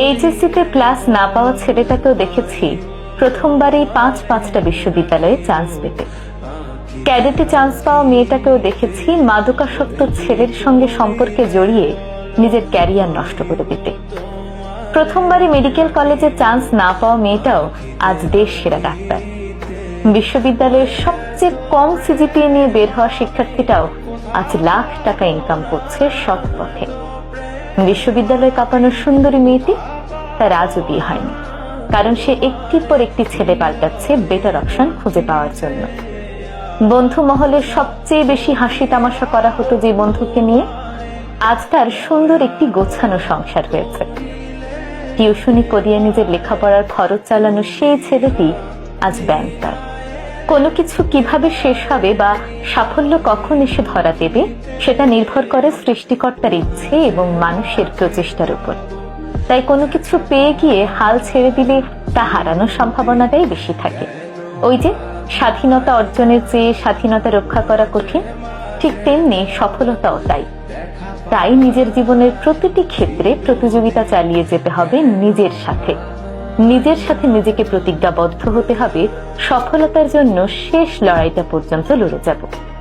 এইচএসসিতে class না পাওয়া ছেলেটাকেও দেখেছি। প্রথমবারেই পাঁচ পাঁচটা বিশ্ববিদ্যালয়ে চান্স পেতে। ক্যাডেটে চান্স পাওয়া মেয়েটাকেও দেখেছি মাদকাসক্ত ছেলের সঙ্গে সম্পর্কে জড়িয়ে নিজের ক্যারিয়ার নষ্ট করে দিতে। প্রথমবারে মেডিকেল কলেজে চান্স না পাওয়া মেয়েটাও আজ দেশ সেরা ডাক্তার। বিশ্ববিদ্যালয়ের সবচেয়ে কম সিজিপিএ নিয়ে বের হওয়া শিক্ষার্থীটাও আজ লাখ টাকা ইনকাম করছে সৎ পথে। বিশ্ববিদ্যালয়ে কাঁপানো সুন্দরী মেয়েটি তার আজও বিয়ে হয়নি, কারণ সে একটির পর একটি ছেলে পাল্টাচ্ছে বেটার অপশন খুঁজে পাওয়ার জন্য। বন্ধু মহলের সবচেয়ে বেশি হাসি তামাশা করা হতো যে বন্ধুকে নিয়ে আজ তার সুন্দর একটি গোছানো সংসার হয়েছে। টিউশনি করিয়ে নিজের লেখাপড়ার খরচ চালানো সেই ছেলেটি আজ ব্যাংকার কোনো কিছু কীভাবে শেষ হবে বা সাফল্য কখন এসে ধরা দেবে, সেটা নির্ভর করে সৃষ্টিকর্তার ইচ্ছে এবং মানুষের প্রচেষ্টার উপর। তাই কোনো কিছু পেয়ে গিয়ে হাল ছেড়ে দিলে তা হারানোর সম্ভাবনাটাই বেশি থাকে। ওই যে স্বাধীনতা অর্জনের চেয়ে স্বাধীনতা রক্ষা করা কঠিন, ঠিক তেমনি সফলতাও তাই। তাই নিজের জীবনের প্রতিটি ক্ষেত্রে প্রতিযোগিতা চালিয়ে যেতে হবে নিজের সাথে। নিজের সাথে নিজেকে প্রতিজ্ঞাবদ্ধ হতে হবে সফলতার জন্য শেষ লড়াইটা পর্যন্ত লড়ে যাব।